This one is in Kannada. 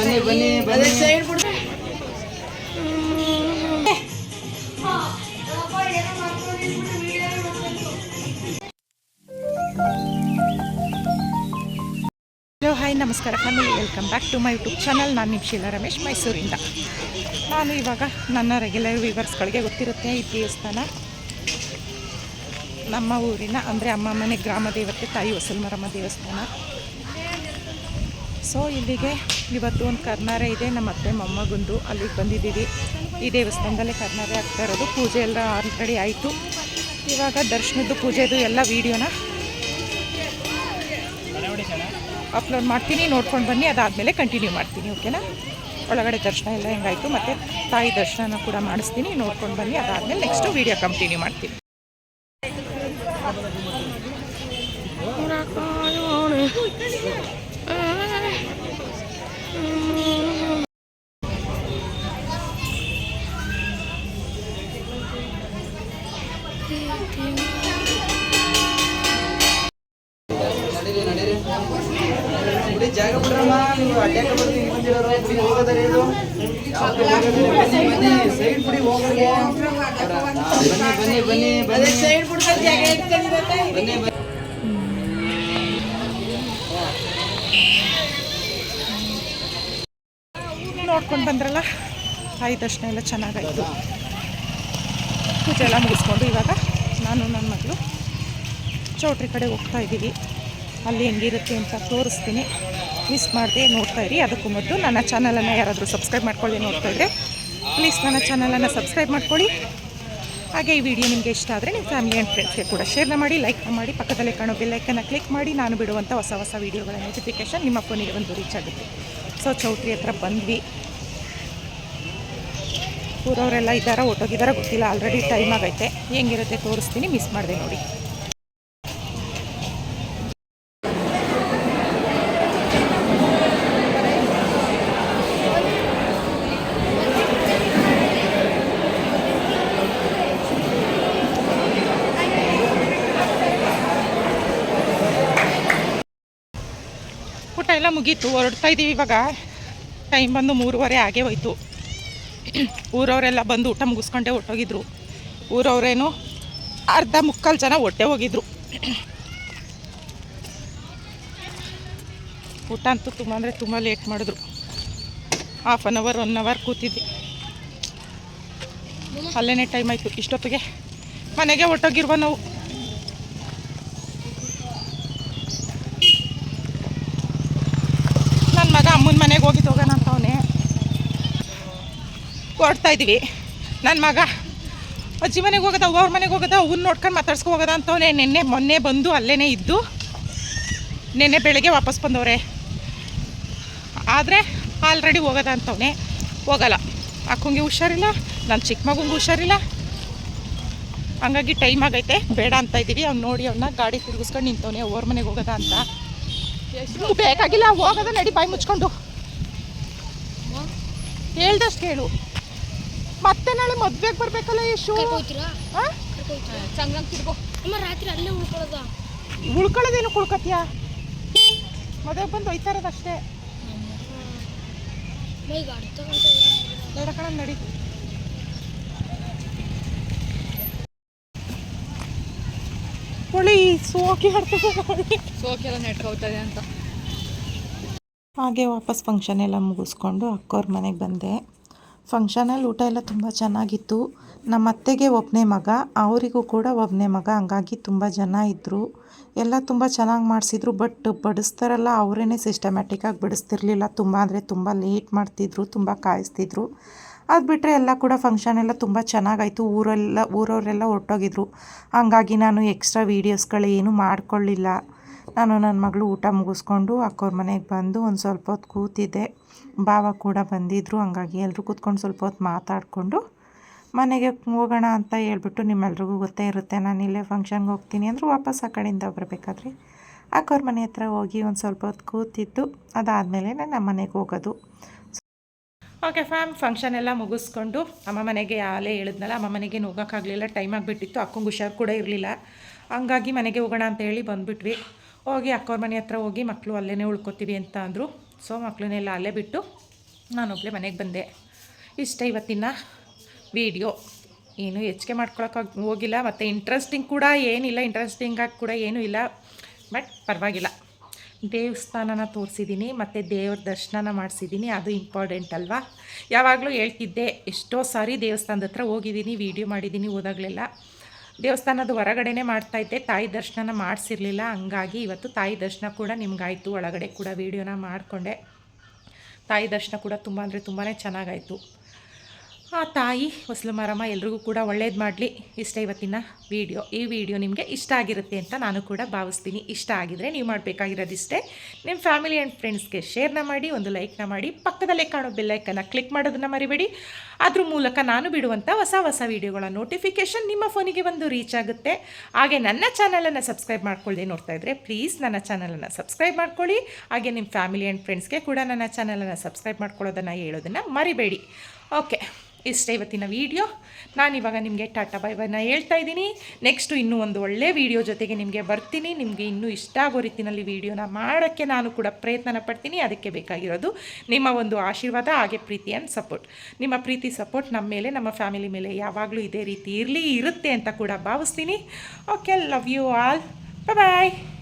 ಬನ್ನಿ ಬನ್ನಿ ಬನ್ನಿ. ಹಲೋ ಹಾಯ್ ನಮಸ್ಕಾರ family welcome back to my YouTube channel ನಾನು ನಿಮ್ಮ ಶೀಲಾ ರಮೇಶ್ ಮೈಸೂರಿಂದ. ನಾನು ಇವಾಗ ನನ್ನ ರೆಗ್ಯುಲರ್ ವೀವರ್ಸ್ಗಳಿಗೆ ಗೊತ್ತಿರುತ್ತೆ ಈ ದೇವಸ್ಥಾನ. ನಮ್ಮ ಊರಿನ ಅಂದರೆ ಅಮ್ಮ ಮನೆ ಗ್ರಾಮ ದೇವತೆ ತಾಯಿ ವಸಲ್ಮರಮ್ಮ ದೇವಸ್ಥಾನ. ಸೊ, ಇಲ್ಲಿಗೆ ಇವತ್ತು ಒಂದು ಕರ್ನಾರೆ ಇದೆ. ನಮ್ಮ ಅತ್ತೆ ಮೊಮ್ಮಗೊಂದು ಅಲ್ಲಿಗೆ ಬಂದಿದ್ದೀವಿ. ಈ ದೇವಸ್ಥಾನದಲ್ಲೇ ಕರ್ನಾರೆ ಆಗ್ತಾ ಇರೋದು. ಪೂಜೆ ಎಲ್ಲ ಆಲ್ರೆಡಿ ಆಯಿತು. ಇವಾಗ ದರ್ಶನದ್ದು, ಪೂಜೆದು ಎಲ್ಲ ವೀಡಿಯೋನ ಅಪ್ಲೋಡ್ ಮಾಡ್ತೀನಿ. ನೋಡ್ಕೊಂಡು ಬನ್ನಿ. ಅದಾದಮೇಲೆ ಕಂಟಿನ್ಯೂ ಮಾಡ್ತೀನಿ ಓಕೆನಾ ಒಳಗಡೆ ದರ್ಶನ ಎಲ್ಲ ಹೆಂಗಾಯಿತು? ಮತ್ತು ತಾಯಿ ದರ್ಶನ ಕೂಡ ಮಾಡಿಸ್ತೀನಿ. ನೋಡ್ಕೊಂಡು ಬನ್ನಿ. ಅದಾದಮೇಲೆ ನೆಕ್ಸ್ಟು ವೀಡಿಯೋ ಕಂಟಿನ್ಯೂ ಮಾಡ್ತೀನಿ. ನೋಡ್ಕೊಂಡು ಬಂದ್ರಲ್ಲ? ಆಯ್ತು ತಕ್ಷಣ ಎಲ್ಲ ಚೆನ್ನಾಗಾಯಿತು. ಪೂಜೆ ಎಲ್ಲ ಮುಗಿಸ್ಕೊಂಡು ಇವಾಗ ನಾನು ನನ್ನ ಮಗಳು ಚೌಟ್ರಿ ಕಡೆ ಹೋಗ್ತಾ ಇದ್ದೀವಿ. ಅಲ್ಲಿ ಹೆಂಗಿರುತ್ತೆ ಅಂತ ತೋರಿಸ್ತೀನಿ. ಮಿಸ್ ಮಾಡದೆ ನೋಡ್ತಾ ಇರಿ. ಅದಕ್ಕೂ ಮೊದಲು ನನ್ನ ಚಾನಲನ್ನು ಯಾರಾದರೂ ಸಬ್ಸ್ಕ್ರೈಬ್ ಮಾಡ್ಕೊಳ್ಳಿ ನೋಡ್ತಾ ಇದ್ದರೆ ಪ್ಲೀಸ್ ನನ್ನ ಚಾನಲನ್ನು ಸಬ್ಸ್ಕ್ರೈಬ್ ಮಾಡ್ಕೊಳ್ಳಿ. ಹಾಗೆ ಈ ವಿಡಿಯೋ ನಿಮಗೆ ಇಷ್ಟ ಆದರೆ ನಿಮ್ಮ ಫ್ಯಾಮಿಲಿ ಆ್ಯಂಡ್ ಫ್ರೆಂಡ್ಸ್ಗೆ ಕೂಡ ಶೇರ್ನ ಮಾಡಿ ಲೈಕ್ ಮಾಡಿ. ಪಕ್ಕದಲ್ಲೇ ಕಾಣೋ ಬೆಲ್ಲೈಕನ್ನು ಕ್ಲಿಕ್ ಮಾಡಿ. ನಾನು ಬಿಡುವಂಥ ಹೊಸ ಹೊಸ ವೀಡಿಯೋಗಳ ನೋಟಿಫಿಕೇಷನ್ ನಿಮ್ಮ ಫೋನಿಗೆ ಬಂದು ರೀಚ್ ಆಗುತ್ತೆ. ಸೊ ಚೌಟ್ರಿ ಹತ್ರ ಬಂದ್ವಿ. ಊರವರೆಲ್ಲ ಇದ್ದಾರಾ ಹೊಟ್ಟೋಗಿದ್ದಾರಾ ಗೊತ್ತಿಲ್ಲ. ಆಲ್ರೆಡಿ ಟೈಮ್ ಆಗೈತೆ. ಹೆಂಗಿರುತ್ತೆ ತೋರಿಸ್ತೀನಿ. ಮಿಸ್ ಮಾಡಿದೆ ನೋಡಿ. ಎಲ್ಲ ಮುಗೀತು, ಹೊರಡ್ತಾ ಇದ್ದೀವಿ ಇವಾಗ. ಟೈಮ್ ಬಂದು ಮೂರುವರೆ ಆಗೇ ಹೋಯ್ತು. ಊರವರೆಲ್ಲ ಬಂದು ಊಟ ಮುಗಿಸ್ಕೊಂಡೆ ಹೊಟ್ಟೋಗಿದ್ರು ಊರವರೇನು ಅರ್ಧ ಮುಕ್ಕಾಲು ಜನ ಹೊಟ್ಟೆ ಹೋಗಿದ್ರು. ಊಟ ಅಂತೂ ತುಂಬ ಅಂದರೆ ತುಂಬ ಲೇಟ್ ಮಾಡಿದ್ರು. Half an hour one hour ಕೂತಿದ್ವಿ. ಅಲ್ಲೇ ಟೈಮ್ ಆಯಿತು. ಇಷ್ಟೊತ್ತಿಗೆ ಮನೆಗೆ ಹೊಟ್ಟೋಗಿರುವ ನಾವು ನನ್ನ ಮಗ ಅಮ್ಮನ ಮನೆಗೆ ಹೋಗಿ ಹೋಗೋಣ ಅಂತ ಅವನೇ ಹೊರಡ್ತಾ ಇದ್ದೀವಿ. ನನ್ನ ಮಗ ಅಜ್ಜಿ ಮನೆಗೆ ಹೋಗೋದ, ಅವ್ರ ಮನೆಗೆ ಹೋಗೋದ, ಅವ್ನ ನೋಡ್ಕೊಂಡು ಮಾತಾಡ್ಸ್ಕೊ ಹೋಗೋದ ಅಂತವನೇ ನಿನ್ನೆ ಮೊನ್ನೆ ಬಂದು ಅಲ್ಲೇ ಇದ್ದು ನಿನ್ನೆ ಬೆಳಗ್ಗೆ ವಾಪಸ್ ಬಂದವ್ರೆ. ಆದರೆ ಆಲ್ರೆಡಿ ಹೋಗೋದ ಅಂತವನೇ. ಹೋಗಲ್ಲ. ಅಕ್ಕಂಗೆ ಹುಷಾರಿಲ್ಲ ನನ್ನ ಚಿಕ್ಕ ಮಗುಂಗೆ ಹುಷಾರಿಲ್ಲ. ಹಂಗಾಗಿ ಟೈಮ್ ಆಗೈತೆ, ಬೇಡ ಅಂತ ಇದ್ದೀವಿ. ಅವ್ನು ನೋಡಿ ಅವನ್ನ ಗಾಡಿ ತಿರುಗಿಸ್ಕೊಂಡು ನಿಂತವನೇ, ಅವ್ರ ಮನೆಗೆ ಹೋಗೋದ ಅಂತ. ಬೇಕಾಗಿಲ್ಲ ಹೋಗೋದ ನಡಿ, ಬಾಯಿ ಮುಚ್ಕೊಂಡು. ಹೇಳ್ದಷ್ಟು ಕೇಳು. ಮತ್ತೆ ನಾಳೆ ಮದ್ವೆಗೆ ಬರ್ಬೇಕಲ್ಲ ಈ ಶೂ ತಿರ್ಗೋ. ಅಮ್ಮ ರಾತ್ರಿ ಅಲ್ಲೇ ಉಳ್ಕೊಳ್ಳೋದ? ಉಳ್ಕೊಳ್ಳೋದೇನು ಕುಳ್ಕತ್ಯ? ಮದ್ವೆಗೆ ಬಂದು ಒಯ್ತಾ ಇರೋದಷ್ಟೇ ನಡಕಣ ನಡಿ. ಹೊಳಿ ಸೋಕಿ ಹಡ್ತದೆ ಸೋಕೆಲ್ಲ ನೆಟ್ಕೋತದೆ ಅಂತ. ಹಾಗೆ ವಾಪಸ್ ಫಂಕ್ಷನ್ ಎಲ್ಲ ಮುಗಿಸ್ಕೊಂಡು ಅಕ್ಕವ್ರ ಮನೆಗೆ ಬಂದೆ. ಫಂಕ್ಷನಲ್ಲಿ ಊಟ ಎಲ್ಲ ತುಂಬ ಚೆನ್ನಾಗಿತ್ತು. ನಮ್ಮ ಅತ್ತೆಗೆ ಒಬ್ಬನೇ ಮಗ, ಅವರಿಗೂ ಕೂಡ ಒಬ್ಬನೇ ಮಗ, ಹಂಗಾಗಿ ತುಂಬ ಜನ ಇದ್ದರು ಎಲ್ಲ ತುಂಬ ಚೆನ್ನಾಗಿ ಮಾಡಿಸಿದ್ರು, ಬಟ್ ಬಡಿಸ್ತಾರಲ್ಲ ಅವರೇ ಸಿಸ್ಟಮ್ಯಾಟಿಕ್ಕಾಗಿ ಬಡಿಸ್ತಿರ್ಲಿಲ್ಲ. ತುಂಬ ಅಂದರೆ ತುಂಬ ಲೇಟ್ ಮಾಡ್ತಿದ್ರು, ತುಂಬ ಕಾಯಿಸ್ತಿದ್ರು. ಅದು ಬಿಟ್ಟರೆ ಎಲ್ಲ ಕೂಡ ಫಂಕ್ಷನ್ ಎಲ್ಲ ತುಂಬ ಚೆನ್ನಾಗಾಯಿತು. ಊರೆಲ್ಲ, ಊರವರೆಲ್ಲ ಹೊರಟೋಗಿದ್ರು ಹಂಗಾಗಿ ನಾನು ಎಕ್ಸ್ಟ್ರಾ ವೀಡಿಯೋಸ್ಗಳು ಏನೂ ಮಾಡ್ಕೊಳ್ಳಿಲ್ಲ. ನಾನು ನನ್ನ ಮಗಳು ಊಟ ಮುಗಿಸ್ಕೊಂಡು ಅಕ್ಕೋರ ಮನೆಗೆ ಬಂದು ಒಂದು ಸ್ವಲ್ಪ ಹೊತ್ತು ಕೂತಿದ್ದೆ. ಬಾವ ಕೂಡ ಬಂದಿದ್ದರು ಹಂಗಾಗಿ ಎಲ್ಲರೂ ಕೂತ್ಕೊಂಡು ಸ್ವಲ್ಪ ಹೊತ್ತು ಮಾತಾಡಿಕೊಂಡು ಮನೆಗೆ ಹೋಗೋಣ ಅಂತ ಹೇಳ್ಬಿಟ್ಟು ನಿಮ್ಮೆಲ್ರಿಗೂ ಗೊತ್ತೇ ಇರುತ್ತೆ, ನಾನು ಇಲ್ಲೇ ಫಂಕ್ಷನ್ಗೆ ಹೋಗ್ತೀನಿ ಅಂದರು ವಾಪಸ್ ಆ ಕಡೆಯಿಂದ ಬರಬೇಕಾದ್ರೆ ಅಕ್ಕವ್ರ ಮನೆ ಹತ್ರ ಹೋಗಿ ಒಂದು ಸ್ವಲ್ಪ ಹೊತ್ತು ಕೂತಿದ್ದು. ಅದಾದಮೇಲೆ ನಮ್ಮ ಮನೆಗೆ ಹೋಗೋದು. ಓಕೆ ಫ್ಯಾಮ್ ಫಂಕ್ಷನ್ ಎಲ್ಲ ಮುಗಿಸ್ಕೊಂಡು ಅಮ್ಮ ಮನೆಗೆ ಆಲೇ ಹೇಳಿದ್ನಲ್ಲ, ಅಮ್ಮ ಮನೆಗೆ ಹೋಗೋಕ್ಕಾಗಲಿಲ್ಲ ಟೈಮ್ ಆಗಿಬಿಟ್ಟಿತ್ತು, ಅಕ್ಕಂಗೆ ಹುಷಾರು ಕೂಡ ಇರಲಿಲ್ಲ. ಹಂಗಾಗಿ ಮನೆಗೆ ಹೋಗೋಣ ಅಂತ ಹೇಳಿ ಬಂದುಬಿಟ್ವಿ. ಹೋಗಿ ಅಕ್ಕವ್ರ ಮನೆ ಹತ್ರ ಹೋಗಿ ಮಕ್ಕಳು ಅಲ್ಲೇ ಉಳ್ಕೊತೀವಿ ಅಂತ ಅಂದರು. ಸೊ ಮಕ್ಕಳನ್ನೆಲ್ಲ ಅಲ್ಲೇ ಬಿಟ್ಟು ನಾನೊಬ್ಬಳೇ ಮನೆಗೆ ಬಂದೆ. ಇಷ್ಟ ಇವತ್ತಿನ ವಿಡಿಯೋ ಏನು ಹೆಚ್ಚಿಗೆ ಮಾಡ್ಕೊಳಕ್ಕೆ ಹೋಗಿಲ್ಲ, ಮತ್ತು ಇಂಟ್ರೆಸ್ಟಿಂಗ್ ಕೂಡ ಏನಿಲ್ಲ ಇಂಟ್ರೆಸ್ಟಿಂಗಾಗಿ ಕೂಡ ಏನೂ ಇಲ್ಲ ಬಟ್ ಪರವಾಗಿಲ್ಲ. ದೇವಸ್ಥಾನನ ತೋರಿಸಿದ್ದೀನಿ ಮತ್ತು ದೇವ್ರ ದರ್ಶನನ ಮಾಡಿಸಿದ್ದೀನಿ ಅದು ಇಂಪಾರ್ಟೆಂಟ್ ಅಲ್ವಾ? ಯಾವಾಗಲೂ ಹೇಳ್ತಿದ್ದೆ, ಎಷ್ಟೋ ಸಾರಿ ದೇವಸ್ಥಾನದ ಹತ್ರ ಹೋಗಿದ್ದೀನಿ ವೀಡಿಯೋ ಮಾಡಿದ್ದೀನಿ ಹೋದಾಗಲೆಲ್ಲ. ದೇವಸ್ಥಾನದ ಹೊರಗಡೆನೇ ಮಾಡ್ತಾಯಿದ್ದೆ ತಾಯಿ ದರ್ಶನನ ಮಾಡಿಸಿರ್ಲಿಲ್ಲ. ಹಂಗಾಗಿ ಇವತ್ತು ತಾಯಿ ದರ್ಶನ ಕೂಡ ನಿಮ್ಗಾಯಿತು. ಒಳಗಡೆ ಕೂಡ ವೀಡಿಯೋನ ಮಾಡಿಕೊಂಡೆ. ತಾಯಿ ದರ್ಶನ ಕೂಡ ತುಂಬ ಅಂದರೆ ತುಂಬಾ ಚೆನ್ನಾಗಾಯಿತು. ಆ ತಾಯಿ ಹೊಸಲು ಮಾರಮ್ಮ, ಎಲ್ರಿಗೂ ಕೂಡ ಒಳ್ಳೇದು ಮಾಡಲಿ. ಇಷ್ಟ ಇವತ್ತಿನ ವಿಡಿಯೋ. ಈ ವಿಡಿಯೋ ನಿಮಗೆ ಇಷ್ಟ ಆಗಿರುತ್ತೆ ಅಂತ ನಾನು ಕೂಡ ಭಾವಿಸ್ತೀನಿ. ಇಷ್ಟ ಆಗಿದರೆ ನೀವು ಮಾಡಬೇಕಾಗಿರೋದಿಷ್ಟೇ. ನಿಮ್ಮ ಫ್ಯಾಮಿಲಿ ಆ್ಯಂಡ್ ಫ್ರೆಂಡ್ಸ್ಗೆ ಶೇರ್ನ ಮಾಡಿ, ಒಂದು ಲೈಕ್ನ ಮಾಡಿ, ಪಕ್ಕದಲ್ಲೇ ಕಾಣೋ ಬೆಲ್ಲೈಕನ್ನು ಕ್ಲಿಕ್ ಮಾಡೋದನ್ನು ಮರಿಬೇಡಿ. ಅದ್ರ ಮೂಲಕ ನಾನು ಬಿಡುವಂಥ ಹೊಸ ಹೊಸ ವೀಡಿಯೋಗಳ ನೋಟಿಫಿಕೇಷನ್ ನಿಮ್ಮ ಫೋನಿಗೆ ಬಂದು ರೀಚ್ ಆಗುತ್ತೆ. ಹಾಗೆ ನನ್ನ ಚಾನಲನ್ನು ಸಬ್ಸ್ಕ್ರೈಬ್ ಮಾಡ್ಕೊಳ್ಳಿ ನೋಡ್ತಾ ಇದ್ದರೆ ಪ್ಲೀಸ್ ನನ್ನ ಚಾನಲನ್ನು ಸಬ್ಸ್ಕ್ರೈಬ್ ಮಾಡ್ಕೊಳ್ಳಿ. ಹಾಗೆ ನಿಮ್ಮ ಫ್ಯಾಮಿಲಿ ಆ್ಯಂಡ್ ಫ್ರೆಂಡ್ಸ್ಗೆ ಕೂಡ ನನ್ನ ಚಾನಲನ್ನು ಸಬ್ಸ್ಕ್ರೈಬ್ ಮಾಡ್ಕೊಳ್ಳೋದನ್ನು ಹೇಳೋದನ್ನು ಮರಿಬೇಡಿ. ಓಕೆ ಇಷ್ಟೇ ಇವತ್ತಿನ ನಾನು ನಾನಿವಾಗ ನಿಮಗೆ ಟಾಟಾ ಬೈ ಬೈನ ಹೇಳ್ತಾ ಇದ್ದೀನಿ. ನೆಕ್ಸ್ಟು ಇನ್ನೂ ಒಂದು ಒಳ್ಳೆ ವೀಡಿಯೋ ಜೊತೆಗೆ ನಿಮಗೆ ಬರ್ತೀನಿ. ನಿಮಗೆ ಇನ್ನೂ ಇಷ್ಟ ಆಗೋ ರೀತಿಯಲ್ಲಿ ವೀಡಿಯೋನ ಮಾಡೋಕ್ಕೆ ನಾನು ಕೂಡ ಪ್ರಯತ್ನ ಪಡ್ತೀನಿ. ಅದಕ್ಕೆ ಬೇಕಾಗಿರೋದು ನಿಮ್ಮ ಒಂದು ಆಶೀರ್ವಾದ, ಹಾಗೆ ಪ್ರೀತಿ ಆ್ಯಂಡ್ ಸಪೋರ್ಟ್ ನಿಮ್ಮ ಪ್ರೀತಿ ಸಪೋರ್ಟ್ ನಮ್ಮ ಮೇಲೆ, ನಮ್ಮ ಫ್ಯಾಮಿಲಿ ಮೇಲೆ ಯಾವಾಗಲೂ ಇದೇ ರೀತಿ ಇರಲಿ, ಇರುತ್ತೆ ಅಂತ ಕೂಡ ಭಾವಿಸ್ತೀನಿ. Okay love you all bye